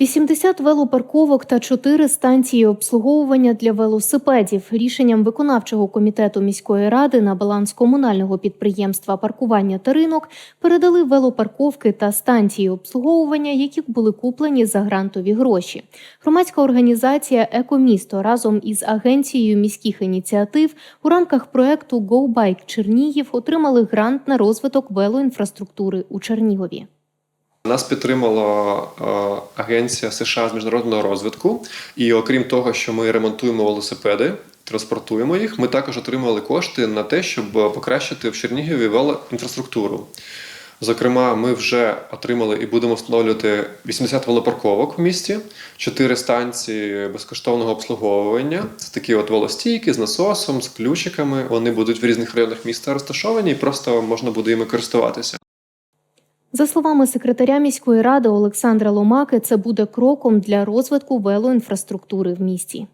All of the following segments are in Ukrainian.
80 велопарковок та 4 станції обслуговування для велосипедів. Рішенням виконавчого комітету міської ради на баланс комунального підприємства паркування та ринок передали велопарковки та станції обслуговування, які були куплені за грантові гроші. Громадська організація Екомісто разом із агенцією міських ініціатив у рамках проекту «Go Bike Чернігів отримали грант на розвиток велоінфраструктури у Чернігові. Нас підтримала е, агенція США з міжнародного розвитку, і окрім того, що ми ремонтуємо велосипеди, транспортуємо їх, ми також отримали кошти на те, щоб покращити в Чернігові велоінфраструктуру. Зокрема, ми вже отримали і будемо встановлювати 80 велопарковок в місті, 4 станції безкоштовного обслуговування. Це такі от велостійки з насосом, з ключиками. Вони будуть в різних районах міста розташовані, і просто можна буде іми користуватися. За словами секретаря міської ради Олександра Ломаки, це буде кроком для розвитку велоінфраструктури в місті.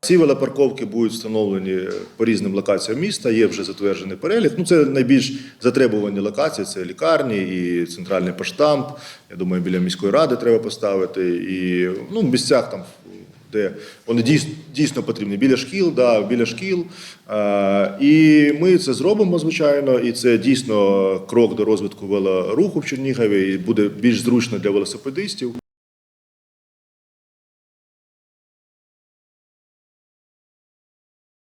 Ці велопарковки будуть встановлені по різним локаціям міста. Є вже затверджений перелік. Ну це найбільш затребувані локації. Це лікарні і центральний поштамп. Я думаю, біля міської ради треба поставити. І ну, в місцях там. Де вони дійсно, дійсно потрібні біля шкіл, да, біля шкіл. І ми це зробимо, звичайно, і це дійсно крок до розвитку велоруху в Чернігові, і буде більш зручно для велосипедистів.